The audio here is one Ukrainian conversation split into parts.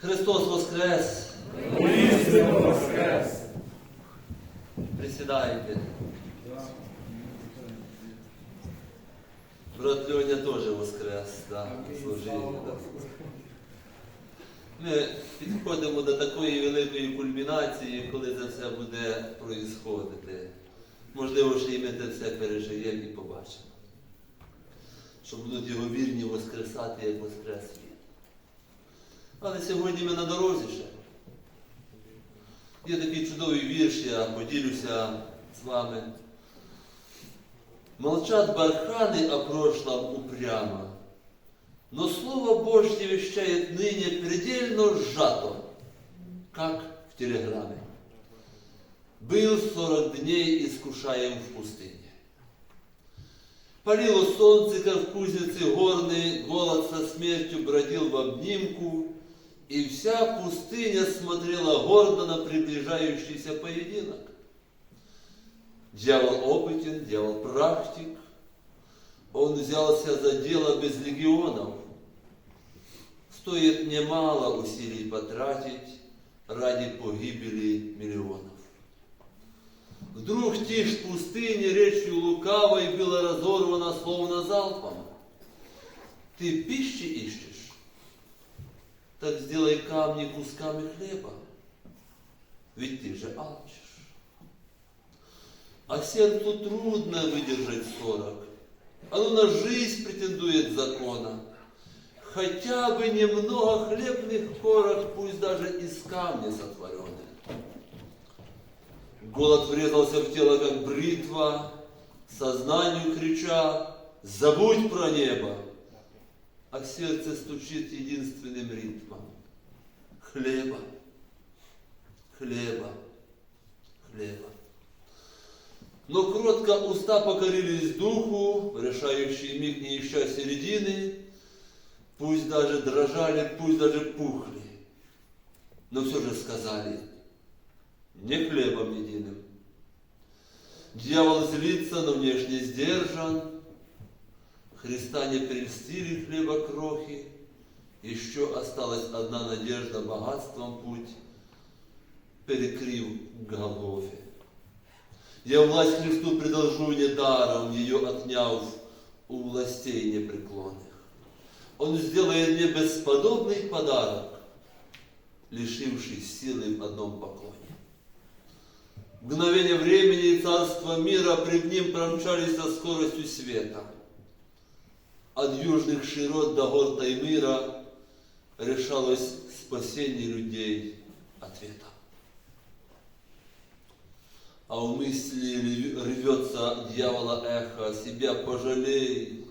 Христос Воскрес! Воістину воскрес! Присідайте. Брат Льоня теж воскрес, да, служив. Да. Ми підходимо до такої великої кульмінації, коли це все буде проїсходити. Можливо, що і ми це все переживемо і побачимо. Що будуть його вірні воскресати, як воскрес він. Але сьогодні ми на дорозі ще. Є такий чудовий вірш, я поділюся з вами. Молчат барханы о прошлом упрямо, но Слово Божье вещает ныне предельно сжато, как в телеграмме. Был сорок дней искушаем в пустыне. Палило солнце, как в кузнице горной, голод со смертью бродил в обнимку, и вся пустыня смотрела гордо на приближающийся поединок. Дьявол опытен, дьявол практик. Он взялся за дело без легионов. Стоит немало усилий потратить ради погибели миллионов. Вдруг тишь пустыни речью лукавой была разорвана словно залпом. Ты пищи ищешь? Так сделай камни кусками хлеба. Ведь ты же алчишь. А сердцу трудно выдержать сорок. Оно на жизнь претендует закона. Хотя бы немного хлебных корок, пусть даже из камня сотворены. Голод врезался в тело, как бритва, сознанию крича, забудь про небо. А сердце стучит единственным ритмом. Хлеба, хлеба, хлеба. Но кротко уста покорились духу, решающий миг не ища середины, пусть даже дрожали, пусть даже пухли, но все же сказали, не хлебом единым. Дьявол злится, но внешне сдержан, Христа не прельстили хлеба крохи, еще осталась одна надежда богатством путь, перекрив к Голгофе. Я власть Христу предложу недаром, ее отняв у властей непреклонных. Он сделает мне бесподобный подарок, лишившись силы в одном поклоне. Мгновение времени и царства мира пред ним промчались со скоростью света. От южных широт до гор Таймира решалось спасение людей ответом а в мысли рвется дьявола эхо, себя пожалей,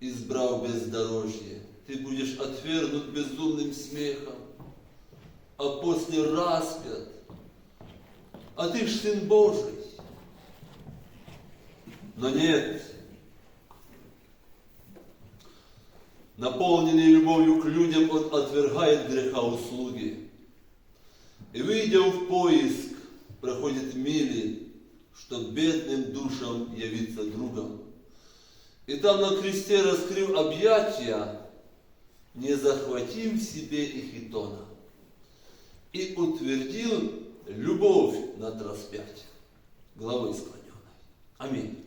избрав бездорожье. Ты будешь отвергнут безумным смехом, а после распят. А ты ж Сын Божий. Но нет, наполненный любовью к людям, он отвергает греха услуги. И выйдя в поиск, проходит мили, чтоб бедным душам явиться другом. И там на кресте, раскрыв объятия, не захватим себе их и тона. И утвердил любовь над распятием, главой склоненной. Амінь.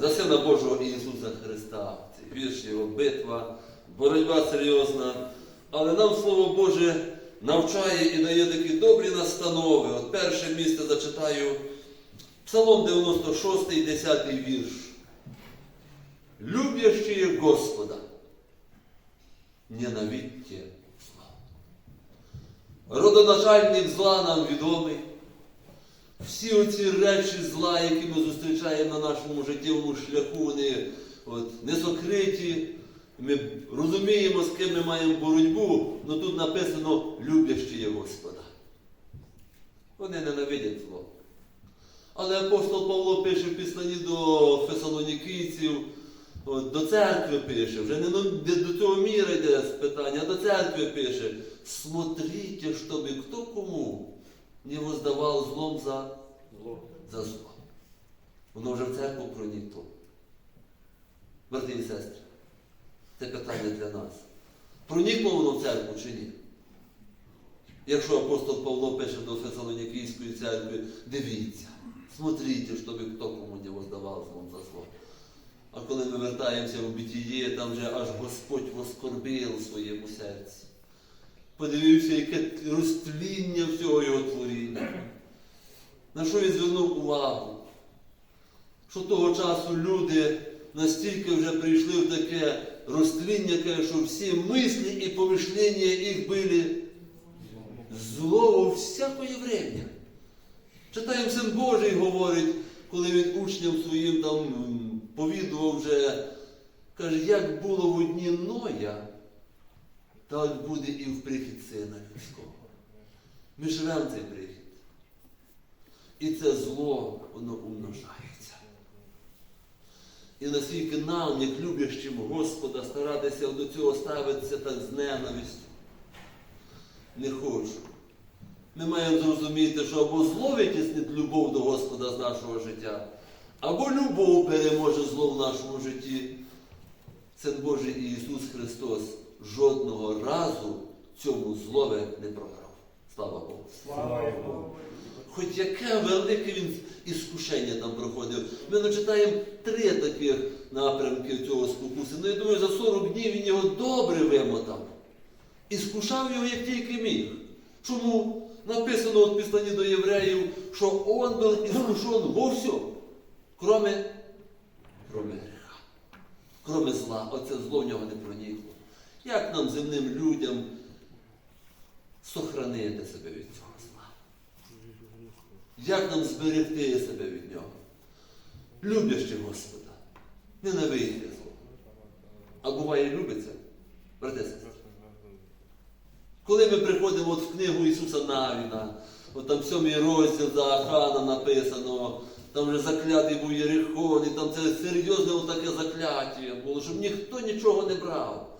За Сина Божого Ісуса Христа. Це вірш його битва, боротьба серйозна. Але нам Слово Боже навчає і дає такі добрі настанови. От перше місце зачитаю Псалом 96, 10 вірш. Любящие Господа, ненавидьте зла. Родоначальник зла нам відомий. Всі оці речі зла, які ми зустрічаємо на нашому життєвому шляху, вони от, не сокриті. Ми розуміємо, з ким ми маємо боротьбу, але тут написано любящі є Господа. Вони ненавидять зло. Але апостол Павло пише в післанні до фесалонікійців, до церкви пише, вже не до, до цього міра йде питання, а до церкви пише. Смотрите, щоб хто кому не воздавав злом за, за зло. Воно вже в церкву пронікло. Брати і сестри. Це питання для нас. Проникло воно в церкву чи ні? Якщо апостол Павло пише до Фесалонікійської церкви, дивіться, смотрите, щоб хто кому не воздавав вам за зло. А коли ми вертаємося в бітіє, там вже аж Господь воскорбив у своєму серці. Подивився, яке розтління всього його творіння. На що він звернув увагу? Що того часу люди настільки вже прийшли в таке розтління, що всі мислі і помишлення їх були зло у всякое время. Читаємо Син Божий говорить, коли він учням своїм там повідував вже, каже, як було в одні Ноя, так буде і в прихід Сина Людського. Ми живемо цей прихід. І це зло, воно умножається. І наскільки нам, як любящим Господа, старатися до цього ставитися так з ненавистю. Не хочу. Ми маємо зрозуміти, що або зло витіснить любов до Господа з нашого життя, або любов переможе зло в нашому житті. Син Божий Ісус Христос жодного разу цьому злове не програв. Слава Богу. Слава Богу. Хоч яке велике він іскушення там проходив. Ми начитаємо три таких напрямки цього спокуси. Ну, я думаю, за 40 днів він його добре вимотав. І скушав його як тільки міг. Чому? Написано от в післанні до євреїв, що он був іскушен во всьому, кроме, кроме гріха, кроме зла. Оце зло в нього не пронікло. Як нам, земним людям, сохранити себе від цього? Як нам зберегти себе від нього? Люблячи Господа, ненавидьте зло. А буває любиться, брати і сестри. Коли ми приходимо от в книгу Ісуса Навіна, от там сьомий розділ за Ахана написано, там вже заклятий був Єрихон, і там це серйозне таке закляття було, щоб ніхто нічого не брав.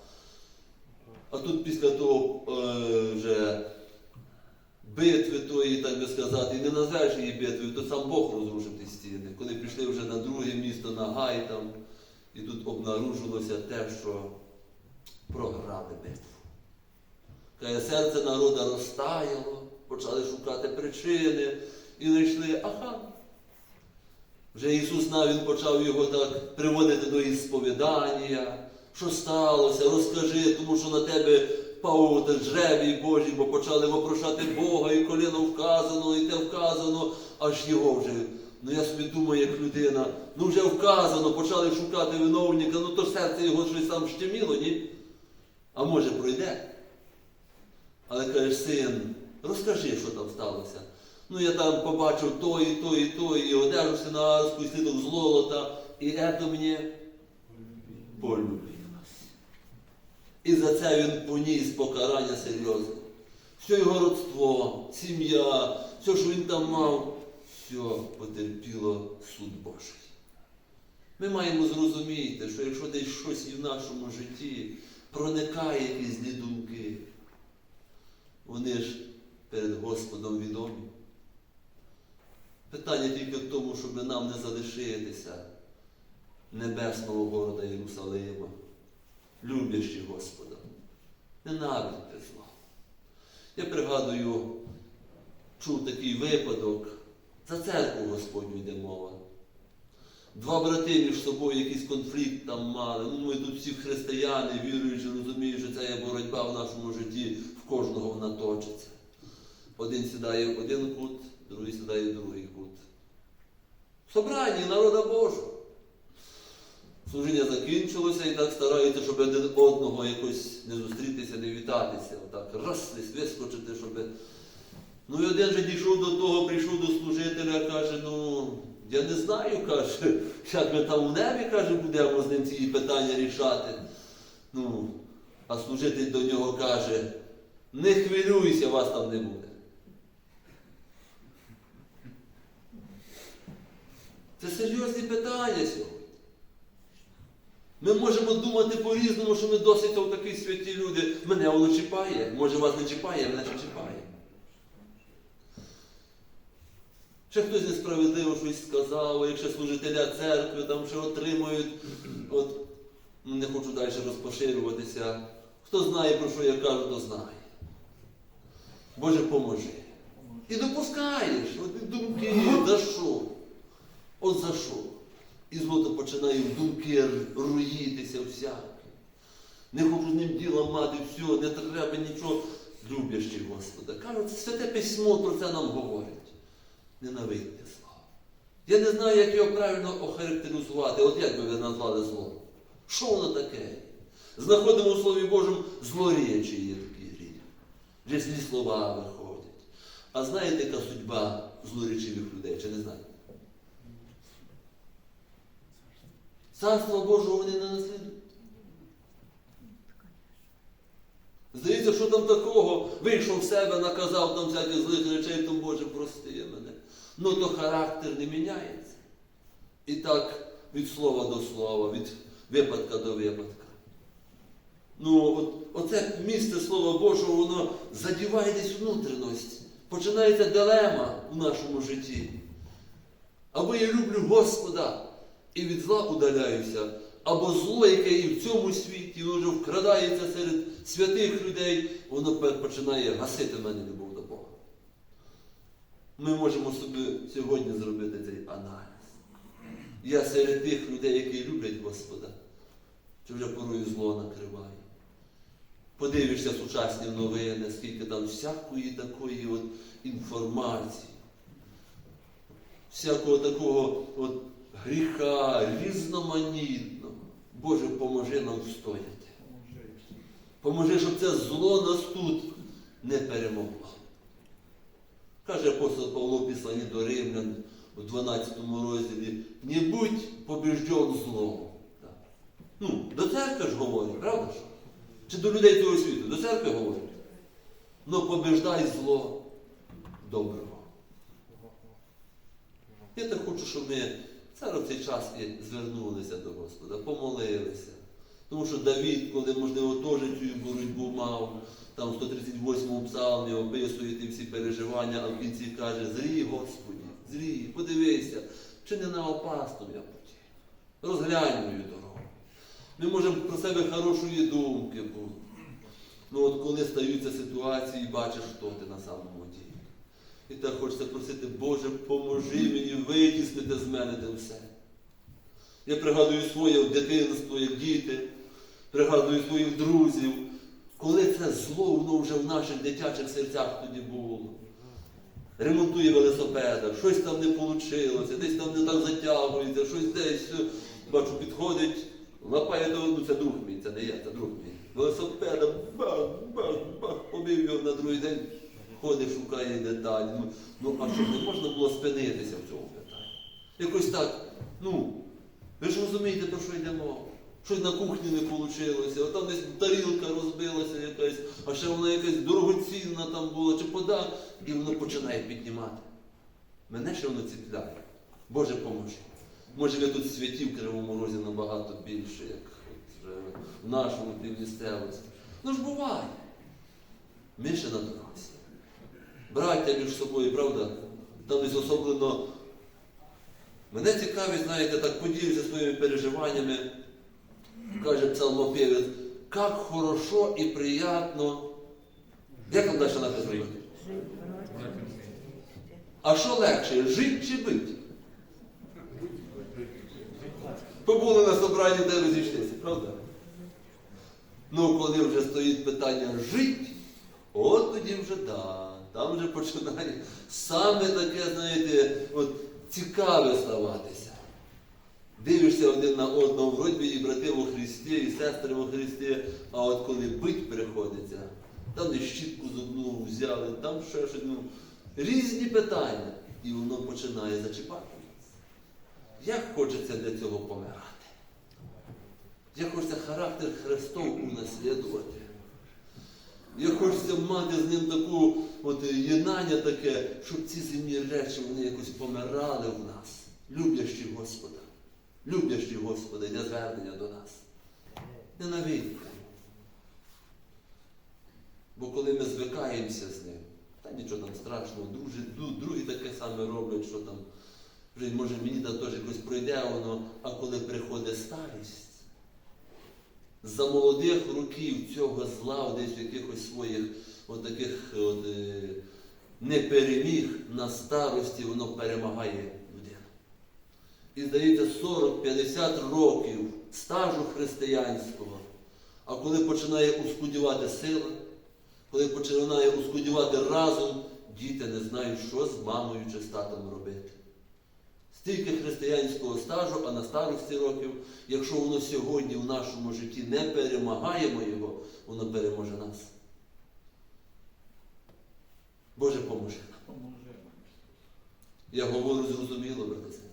А тут після того е, вже битви тої, так би сказати, і не називаєш її битвою, то сам Бог розрушив ті стіни. Коли прийшли вже на друге місто, на Гай там, і тут обнаружилося те, що програли битву. Каже, серце народа розтаяло, почали шукати причини і знайшли Ахан. Вже Ісус навіть почав його так приводити до ісповідання. Що сталося, розкажи, тому що на тебе впав ten жребій Божий, бо почали вопрошати Бога, і коліно вказано, і те вказано, аж його вже. Ну я собі думаю, як людина, ну вже вказано, почали шукати виновника, ну то серце його щось там щеміло, ні? А може пройде? Але кажеш, син, розкажи, що там сталося. Ну, я там побачив то, і то, і то, і одежу синарську, і слідок золота, і ето мені полюбилось. І за це він поніс покарання серйозне. Все його родство, сім'я, все, що він там мав, все потерпіло суд Божий. Ми маємо зрозуміти, що якщо десь щось і в нашому житті проникає якісь злі думки, вони ж перед Господом відомі. Питання тільки в тому, щоб нам не залишитися небесного города Єрусалима, люблячи Господа. Ненавидьте зло. Я пригадую, чув такий випадок, за церкву Господню йде мова. Два брати між собою якийсь конфлікт там мали. Ну, ми тут всі християни, віруючи, розуміють, що це є боротьба в нашому житті, в кожного вона точиться. Один сідає в один кут, другий сідає в другий кут. В собранні народа Божого. Служіння закінчилося і так стараються, щоб один одного якось не зустрітися, не вітатися. Отак раз десь вискочити, щоб. Ну і один же дійшов до того, прийшов до служителя, каже, ну, я не знаю, каже, як ми там у небі, каже, будемо з ним ці питання рішати. Ну, а служитель до нього каже, не хвилюйся, вас там не буде. Це серйозні питання сьогодні. Ми можемо думати по-різному, що ми досить такі святі люди. Мене воно чіпає. Може вас не чіпає, а мене чіпає. Ще хтось несправедливо щось сказав, якщо служителя церкви там ще отримують, от, ну, не хочу далі розпоширюватися. Хто знає, про що я кажу, то знає. Боже, поможи. І допускаєш, от думки, за що? От за що? І злото починає в думки руїтися всяке. Не хочу з ним діла мати, все, не треба нічого. Любящий Господа. Кажуть, святе письмо про це нам говорить. Ненавидьте зло. Я не знаю, як його правильно охарактеризувати. От як би ви назвали зло? Що воно таке? Знаходимо у Слові Божому злоречі є гріх. Вже злі слова виходять. А знаєте, яка судьба злоречивих людей? Чи не знаєте? Царство Божого вони не наслідують. Здається, що там такого? Вийшов в себе, наказав там всяких злих речей, то Боже, прости мене. Ну то характер не міняється. І так від слова до слова, від випадка до випадка. Ну, от, оце місце Слова Божого, воно задіває десь внутрішність. Починається дилема у нашому житті. Або я люблю Господа і від зла удаляюся, або зло, яке і в цьому світі, воно вже вкрадається серед святих людей, воно починає гасити мене любов до Бога. Ми можемо собі сьогодні зробити цей аналіз. Я серед тих людей, які люблять Господа, чи вже порою зло накриває. Подивишся сучасні новини, скільки там всякої такої от інформації, всякого такого от гріха, різноманітного. Боже, поможи нам встояти. Поможи, щоб це зло нас тут не перемогло. Каже апостол Павло в Післанні до Римлян у 12 розділі, не будь побіжджен злом. Ну, до церкви ж говорить, правда ж? Чи до людей цього світу? До церкви говорить. Ну побіждай зло доброго. Я так хочу, щоб ми зараз в цей час і звернулися до Господа, помолилися. Тому що Давід, коли, можливо, теж цю боротьбу мав, там в 138 псалмі описує ті всі переживання, а в кінці каже, зрій, Господі, зрій, подивися, чи не на опасному я путі. Розглянь мою дорогу. Ми можемо про себе хорошої думки бути. Ну от коли стаються ситуації, бачиш, хто ти на самому ділі. І так хочеться просити, Боже, поможи мені витіснити з мене те все. Я пригадую своє дитинство, як діти, пригадую своїх друзів, коли це зло воно вже в наших дитячих серцях тоді було. Ремонтує велосипеда, щось там не вийшло, десь там не так затягується, щось десь, бачу, підходить, лапає до ну це друг мій, це не я, це друг мій. Велосипеда, бах, бах, бах, побив його на другий день, ходить, шукає деталі. Ну, ну а що, не можна було спинитися в цьому питанні? Якось так, ну, ви ж розумієте, про що йде мова? Щось на кухні не вийшло, там десь тарілка розбилася якась, а ще вона якась дорогоцінна там була, чи пода, і воно починає піднімати. Мене ще воно ціпляє. Боже поможи. Може ви тут святів в Кривому Розі набагато більше, як от в нашому півмісцевості. Ну ж буває. Ми ще на дорозі. Браття між собою, правда? Там десь особливо Мене цікавить, знаєте, так поділюся своїми переживаннями, каже псалмопівець, як хорошо і приємно. Як там далі написано? А що легше, жити чи бити? Побули на собранні, де розійшлися, правда? Ну, коли вже стоїть питання жити, от тоді вже да, там вже починає саме таке, знаєте, от цікаве ставатися. Дивишся один на одного, вроді і брати во Христі, і сестри во Христі, а от коли бить приходиться, там десь щітку з одну взяли, там ще щось, ну, різні питання. І воно починає зачіпати. Як хочеться для цього помирати? Як хочеться характер Христов унаслідувати? Як хочеться мати з ним таку от єднання таке, щоб ці земні речі вони якось помирали в нас, люблячи Господа, люблячи Господа, для звернення до нас. Ненавидьте. Бо коли ми звикаємося з ним, та нічого там страшного, друзі, ду- другі таке саме роблять, що там, може мені там теж якось пройде воно, а коли приходить старість, за молодих років цього зла, десь в якихось своїх от таких от, е, не переміг на старості, воно перемагає людину. І здається, 40-50 років стажу християнського. А коли починає ускудівати сила, коли починає ускудівати разум, діти не знають, що з мамою чи з татом робити. Стільки християнського стажу, а на старості років, якщо воно сьогодні в нашому житті не перемагаємо його, воно переможе нас. Боже, поможи Я говорю зрозуміло, брати сестри.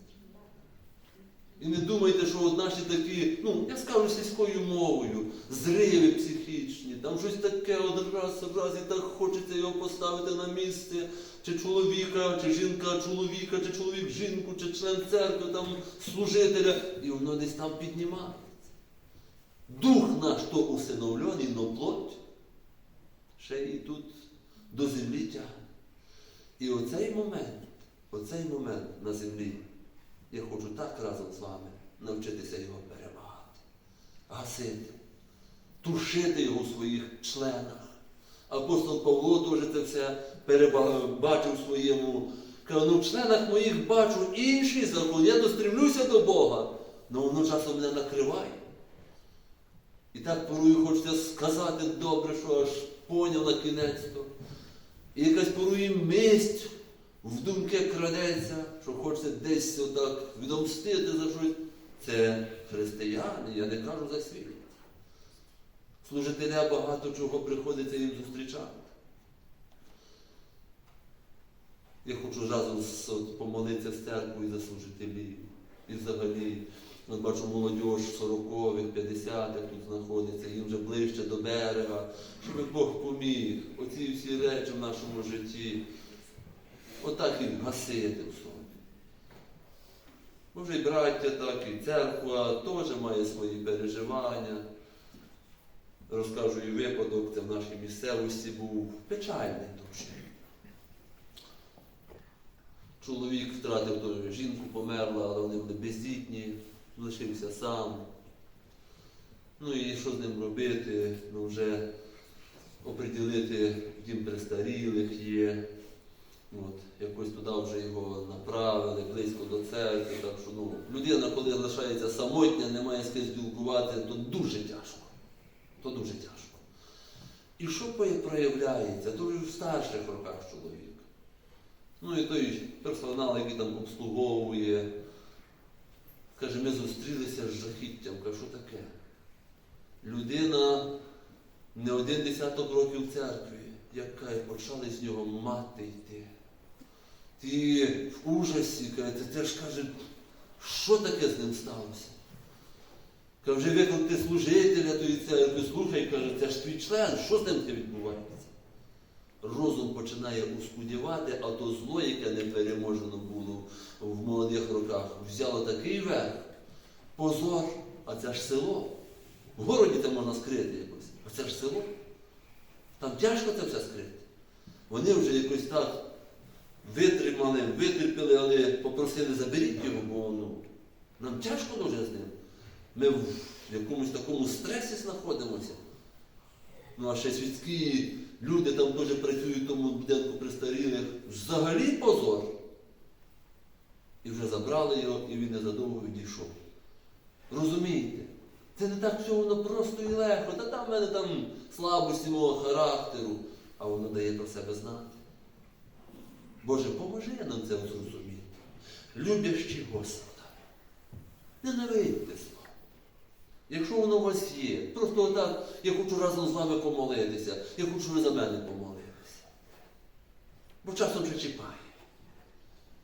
І не думайте, що от наші такі, ну, я скажу сільською мовою, зриви психічні, там щось таке от раз, раз, і так хочеться його поставити на місце, чи чоловіка, чи жінка чоловіка, чи чоловік жінку, чи член церкви, там служителя, і воно десь там піднімається. Дух наш то усиновлений, но плоть. Ще і тут до землі тягне. І оцей момент, оцей момент на землі, я хочу так разом з вами навчитися його перемагати, гасити, тушити його в своїх членах. Апостол Павло теж це все перебачив своєму. Каже, ну в членах моїх бачу інший закон, я достремлюся до Бога, але воно часом мене накриває. І так порою хочеться сказати добре, що аж поняв на кінець. І якась порує мисть в думки крадеться, що хочеться десь отак відомстити за щось. Це християни, я не кажу за світ. Служителя багато чого приходиться їм зустрічати. Я хочу разом помолитися з церквою за служителів. І взагалі, от бачу молодь 40-х, 50-х тут знаходиться, їм вже ближче до берега, щоб Бог поміг оці всі речі в нашому житті. Отак їх гасити в собі. Може і браття так, і церква теж має свої переживання. Розкажу і випадок, це в нашій місцевості був печальний дуже. Чоловік втратив жінку, померла, але вони були бездітні, лишився сам. Ну і що з ним робити? Ну вже оприділити дім престарілих є. От, якось туди вже його направили, близько до церкви. Так що ну, людина, коли залишається самотня, не має з ким спілкувати, то дуже тяжко. То дуже тяжко. І що проявляється? То вже в старших роках чоловік. Ну і той персонал, який там обслуговує, каже, ми зустрілися з жахіттям. Каже, що таке? Людина не один десяток років в церкві, яка і почали з нього мати йти. Ті в ужасі, каже, ти теж каже, що таке з ним сталося? Каже, вже викликати служителя тої церкви, слухай, каже, це ж твій член, що з ним це відбувається? Починає ускудівати, а то зло, яке не переможено було в молодих роках, взяло такий верх, позор, а це ж село. В городі це можна скрити якось, а це ж село. Там тяжко це все скрити. Вони вже якось так витримали, витерпіли, але попросили, заберіть його, бо ну, нам тяжко дуже з ним. Ми в якомусь такому стресі знаходимося. Ну, а ще світські люди там теж працюють в тому будинку престарілих. Взагалі позор. І вже забрали його, і він незадовго відійшов. Розумієте? Це не так все воно просто і легко. Та там в мене там слабості мого характеру, а воно дає про себе знати. Боже, поможи нам це зрозуміти. Любящий Господа. Ненавидьте зло. Якщо воно у вас є, просто отак, я хочу разом з вами помолитися, я хочу, щоб ви за мене помолилися. Бо часом вже чіпає.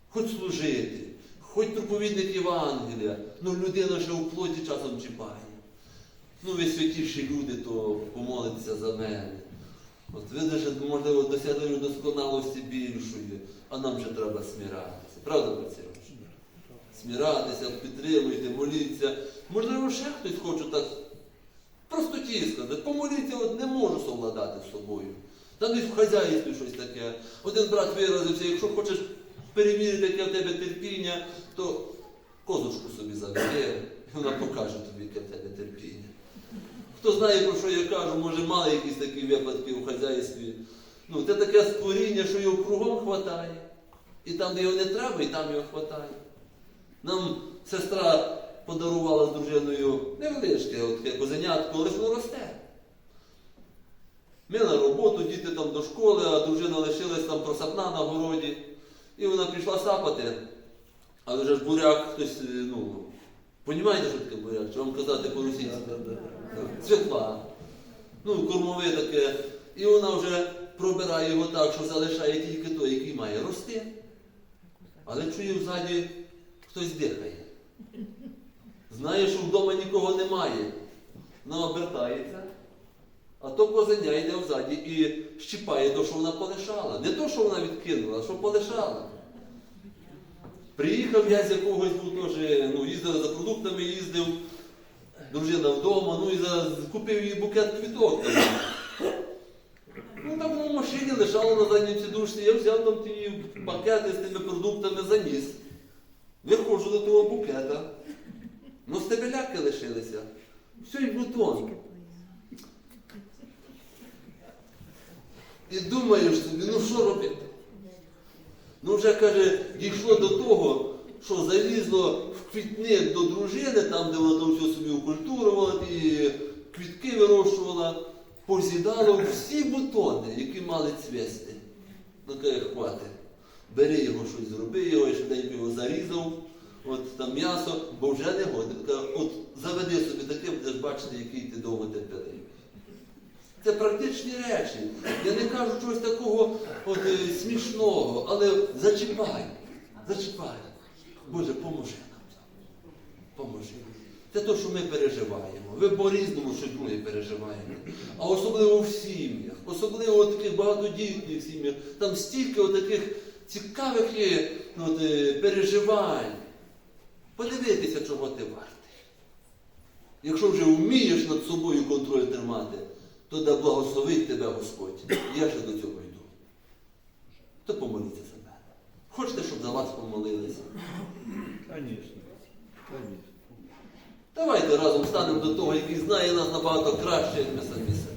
Хоч служити, хоч проповідник Євангелія, ну людина ще у плоті часом чіпає. Ну, ви святіші люди, то помолитеся за мене. От ви даже, можливо, досягли досконалості більшої, а нам вже треба сміратися. Правда, Петро? Сміратися, підтримуйте, моліться. Можливо, ще хтось хоче так просто сказати, помоліться, от не можу совладати з собою. Там десь в хазяйстві щось таке. Один брат виразився, якщо хочеш перевірити, яке в тебе терпіння, то козочку собі заведе, і вона покаже тобі, яке в тебе терпіння. Хто знає, про що я кажу, може мали якісь такі випадки у хазяйстві. Ну, це таке створіння, що його кругом хватає. І там, де його не треба, і там його хватає. Нам сестра подарувала з дружиною невеличке, от таке козенятко, але ж воно росте. Ми на роботу, діти там до школи, а дружина лишилась там просапна на городі. І вона пішла сапати, але вже ж буряк хтось, е, ну, понімаєте, що таке буряк? Чи вам казати по-російськи? Цвітла. Ну, кормове таке. І вона вже пробирає його так, що залишає тільки той, який має рости. Але чує взаді хтось дихає. Знає, що вдома нікого немає. Вона обертається, а то козеня йде взаді і щіпає те, що вона полишала. Не то, що вона відкинула, а що полишала. Приїхав я з якогось, був теж, ну, їздив за продуктами, їздив, дружина вдома, ну і за, купив їй букет квіток. Там. Ну там в машині лежало на задній сідушці, я взяв там ті пакети з тими продуктами заніс. Виходжу до того букета. Все, і бутон. І думаєш собі, ну що робити? Ну вже каже, дійшло до того, що залізло в квітник до дружини, там, де вона там все собі окультурувала, і квітки вирощувала, позідало всі бутони, які мали цвісти. Ну каже, хватить. Бери його щось, зроби його, я швиденько його зарізав, от там м'ясо, бо вже не годен. От заведи собі таке, будеш бачити, який ти довго терпеливий. Це практичні речі. Я не кажу чогось такого от, е, смішного, але зачіпай. Зачіпай. Боже, поможи нам. Поможи. Це те, що ми переживаємо. Ви по-різному щось друге переживаєте. А особливо в сім'ях, особливо в таких багатодітних сім'ях. Там стільки таких цікавих от, е, переживань. Подивитися, чого ти вартий. Якщо вже вмієш над собою контроль тримати, то да благословить тебе Господь. Я ще до цього йду. То помоліться за мене. Хочете, щоб за вас помолилися? Конечно. Давайте разом станемо до того, який знає нас набагато краще, як ми самі.